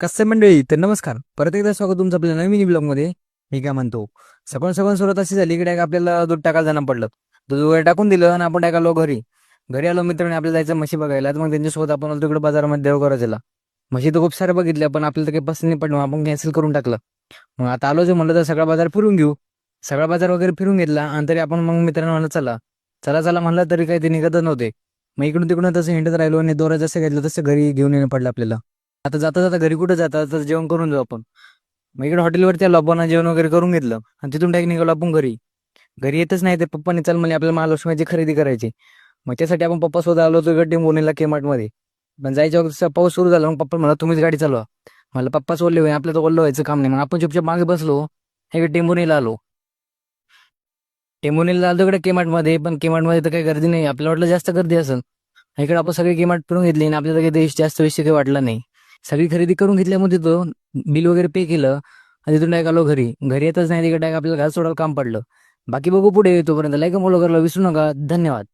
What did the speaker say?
कसं मंडळी? तर नमस्कार. परत एकदा स्वागत तुमचं आपल्या नवीन ब्लॉगमध्ये मी काय म्हणतो सकाळ सकाळ सुरुवात अशी झाली इकडे आपल्याला दूध टाकायला जाणं पडलं. दूध वगैरे टाकून दिलं आणि आपण टाकालो घरी. घरी आलो मित्रांनी आपल्याला जायचं म्हशी बघायला. तर मग त्यांच्यासोबत आपण तिकडे बाजारामध्ये देव करायला म्हशी तर खूप सारे बघितल्या पण आपल्याला तर काही पसंत नाही पडलं. आपण कॅन्सल करून टाकलं. मग आता आलो जे म्हणलं तर सगळा बाजार फिरून घेऊ. सगळा बाजार वगैरे फिरून घेतला आणि तरी आपण मग मित्रांनो म्हणलं चला. चला चला म्हणलं तरी काही ते निघतच नव्हते. मग इकडून तिकडून तसं हिंडत राहिलो आणि दोरा जसं घेतलं तसं घरी घेऊन येणं पडलं आपल्याला. आता जाता जाता घरी कुठं जाता? तर जेवण करून जाऊ आपण. मग इकडे हॉटेलवरती आलो आपण जेवण वगैरे करून घेतलं. आणि तिथून डायरेक्ट निघालो आपण घरी. घरी येतच नाही ते पप्पाने चल म्हणजे आपल्याला महालक्ष्मीची खरेदी करायची मग त्यासाठी आपण पप्पा स्वतः आलो होतो इकडे टेंबोनीला केमार्टमध्ये पण जायच्या वक्ती पाऊस सुरू झाला. मग पप्पा मला तुम्हीच गाडी चालवा. मला पप्पाच ओल्ले होईल आपल्याला तर ओल्लं व्हायचं काम नाही. मग आपण चुपचाप मागे बसलो. हे टेंबोनीला आलो. टेंबोनीला आलो इकडे केमार्टमध्ये पण केमार्टमध्ये तर काही गर्दी नाही. आपल्याला वाटलं जास्त गर्दी असेल. इकडे आपण सगळी केमार्ट फिरून घेतली आणि आपल्याला काही देश जास्त विषय काही वाटला नाही. सगळी खरेदी करून घेतल्यामध्ये तो बिल वगैरे पे केलं आणि तिथून डायक आलो घरी. घरी येतच नाही तिकडे डायक आपल्याला घर सोडायला काम पडलं. बाकी बघू पुढे तोपर्यंत लाईक फॉलो करायला विसरू नका. धन्यवाद.